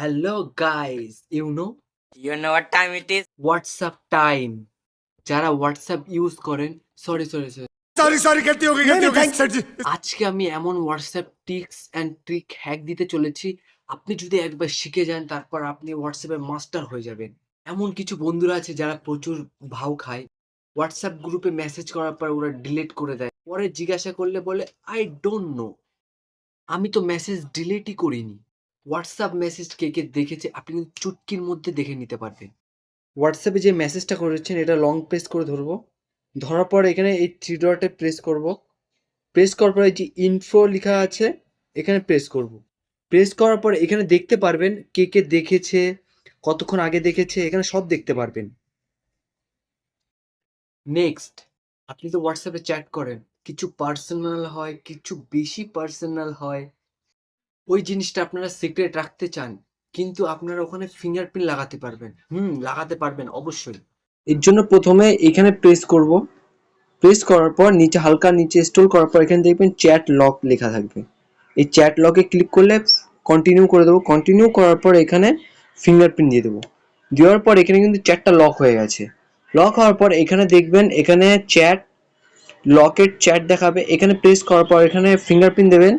Hello guys you know You know what time it is? WhatsApp time. যারা WhatsApp use করেন sorry sorry sorry sorry sorry গলতি হয়ে আজকে আমি এমন WhatsApp tricks and trick hack দিতে চলেছি। আপনি যদি একবার শিখে যান তারপর আপনি হোয়াটসঅ্যাপের মাস্টার হয়ে যাবেন। এমন কিছু বন্ধুরা আছে যারা প্রচুর ভাও খায়। হোয়াটসঅ্যাপ গ্রুপে মেসেজ করার পর ওরা ডিলিট করে দেয়। পরে জিজ্ঞাসা করলে বলে আই ডোন্ট নো আমি তো মেসেজ ডিলিটই করিনি। হোয়াটসঅ্যাপ মেসেজ কে কে দেখেছে আপনি কিন্তু চুটকির মধ্যে দেখে নিতে পারবেন। হোয়াটসঅ্যাপে যে মেসেজটা করেছেন এটা লং প্রেস করে ধরবো। ধরার পর এখানে এই থ্রি ডটে প্রেস করব। প্রেস করার পর এই যে ইনফো লেখা আছে এখানে প্রেস করব। প্রেস করার পর এখানে দেখতে পারবেন কে কে দেখেছে কতক্ষণ আগে দেখেছে এখানে সব দেখতে পারবেন। নেক্সট আপনি তো হোয়াটসঅ্যাপে চ্যাট করেন। কিছু পার্সোনাল হয় কিছু বেশি পার্সোনাল হয়। ওই জিনিসটা আপনারা সিক্রেট রাখতে চান, কিন্তু আপনারা ওখানে ফিঙ্গারপ্রিন্ট লাগাতে পারবেন। হুম, লাগাতে পারবেন, অবশ্যই। এর জন্য প্রথমে এখানে প্রেস করব। প্রেস করার পর নিচে হালকা নিচে স্টোল করার পর এখানে দেখবেন চ্যাট লক লেখা থাকবে। এই চ্যাট লকে ক্লিক করলে কন্টিনিউ করে দেবো। কন্টিনিউ করার পর এখানে ফিঙ্গারপ্রিন্ট দিয়ে দেবো। দেওয়ার পর এখানে কিন্তু চ্যাটটা লক হয়ে গেছে। লক হওয়ার পর এখানে দেখবেন এখানে চ্যাট লকের চ্যাট দেখাবে। এখানে প্রেস করার পর এখানে ফিঙ্গারপ্রিন্ট দেবেন।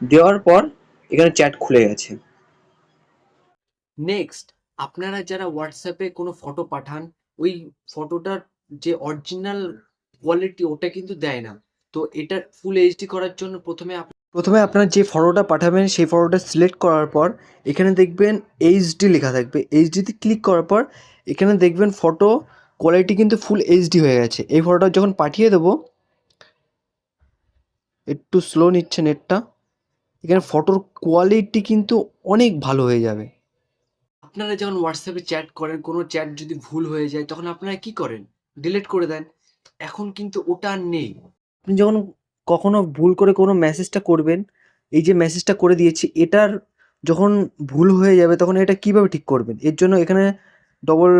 দেওয়ার পর এখানে চ্যাট খুলে গেছে। নেক্সট আপনারা যারা হোয়াটসঅ্যাপে কোনো ফটো পাঠান ওই ফটোটার যে অরিজিনাল কোয়ালিটি ওটা কিন্তু দেয় না। তো এটা ফুল এইচডি করার জন্য প্রথমে আপ- প্রথমে আপনার যে ফটোটা পাঠাবেন সেই ফটোটা সিলেক্ট করার পর এখানে দেখবেন এইচডি লেখা থাকবে। এইচডিতে ক্লিক করার পর এখানে দেখবেন ফটো কোয়ালিটি কিন্তু ফুল এইচডি হয়ে গেছে। এই ফটোটা যখন পাঠিয়ে দেবো একটু স্লো নিচ্ছে নেটটা এখানে ফটোর কোয়ালিটি কিন্তু অনেক ভালো হয়ে যাবে। আপনারা যখন হোয়াটসঅ্যাপে চ্যাট করেন কোনো চ্যাট যদি ভুল হয়ে যায় তখন আপনারা কি করেন? ডিলিট করে দেন। এখন কিন্তু ওটা নেই। আপনি যখন কখনো ভুল করে কোনো মেসেজটা করবেন এই যে মেসেজটা করে দিয়েছি এটার যখন ভুল হয়ে যাবে তখন এটা কীভাবে ঠিক করবেন? এর জন্য এখানে ডবল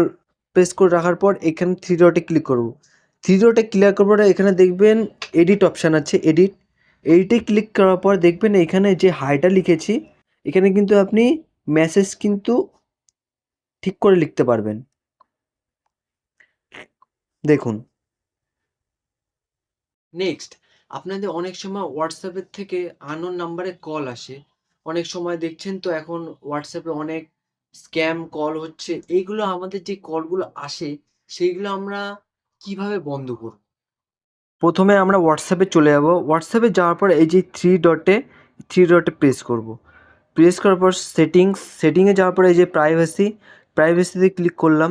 প্রেস করে রাখার পর এখানে থ্রি ডটে ক্লিক করব। থ্রি ডটে ক্লিক করার পরে এখানে দেখবেন এডিট অপশান আছে এডিট এডিটে ক্লিক করার পর দেখবেন এখানে যে হাইটা লিখেছি, এখানে কিন্তু আপনি মেসেজ কিন্তু ঠিক করে লিখতে পারবেন। দেখুন। নেক্সট আপনাদের অনেক সময় হোয়াটসঅ্যাপের থেকে আননোন নাম্বারে কল আসে। অনেক সময় দেখছেন তো এখন হোয়াটসঅ্যাপে অনেক স্ক্যাম কল হচ্ছে। এইগুলো আমাদের যে কলগুলো আসে, সেইগুলো আমরা কীভাবে বন্ধ করব? প্রথমে আমরা হোয়াটসঅ্যাপে চলে যাব। হোয়াটসঅ্যাপে যাওয়ার পর এই যে থ্রি ডটে থ্রি ডটে প্রেস করব। প্রেস করার পর সেটিংস সেটিংয়ে যাওয়ার পর এই যে প্রাইভেসি প্রাইভেসিতে ক্লিক করলাম।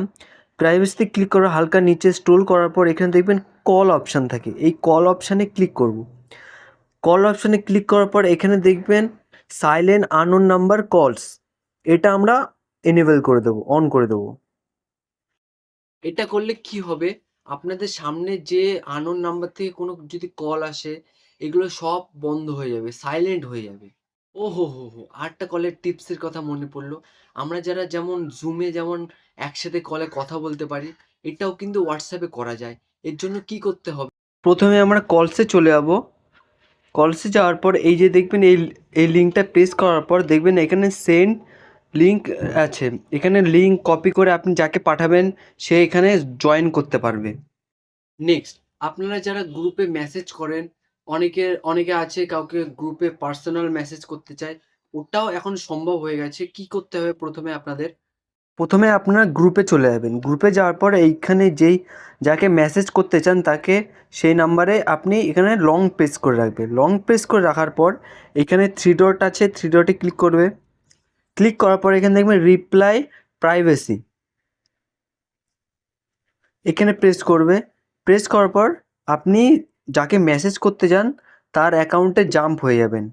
প্রাইভেসিতে ক্লিক করার হালকা নিচে স্টোল করার পর এখানে দেখবেন কল অপশান থাকে। এই কল অপশানে ক্লিক করব। কল অপশানে ক্লিক করার পর এখানে দেখবেন সাইলেন্ট আননোন নাম্বার কলস এটা আমরা এনেবল করে দেবো অন করে দেবো। এটা করলে কি হবে? আপনাদের সামনে যে আননোন নাম্বার থেকে কোনো যদি কল আসে, এগুলো সব বন্ধ হয়ে যাবে সাইলেন্ট হয়ে যাবে। ও হো হো হো আরেকটা কলের টিপসের কথা মনে পড়ল। আমরা যারা যেমন জুমে যেমন একসাথে কলে কথা বলতে পারি, এটাও কিন্তু হোয়াটসঅ্যাপে করা যায়। এর জন্য কি করতে হবে? প্রথমে আমরা কলসে চলে যাব। কলসে যাওয়ার পর এই যে দেখবেন, এই এই লিঙ্কটা প্রেস করার পর দেখবেন এখানে সেন্ড লিঙ্ক আছে। এখানে লিঙ্ক কপি করে আপনি যাকে পাঠাবেন, সে এখানে জয়েন করতে পারবে। নেক্সট আপনারা যারা গ্রুপে মেসেজ করেন অনেকের অনেকে আছে কাউকে গ্রুপে পার্সোনাল মেসেজ করতে চায়, ওটাও এখন সম্ভব হয়ে গেছে। কি করতে হবে প্রথমে আপনাদের? প্রথমে আপনারা গ্রুপে চলে যাবেন। গ্রুপে যাওয়ার পর এইখানে যেই, যাকে মেসেজ করতে চান তাকে সেই নাম্বারে আপনি এখানে লং প্রেস করে রাখবেন। লং প্রেস করে রাখার পর এখানে থ্রি ডট আছে থ্রি ডটে ক্লিক করবে। ক্লিক করার পর এখানে দেখবেন রিপ্লাই প্রাইভেসি এখানে প্রেস করবে। প্রেস করার পর আপনি যাকে মেসেজ করতে যান, তার অ্যাকাউন্টে জাম্প হয়ে যাবেন।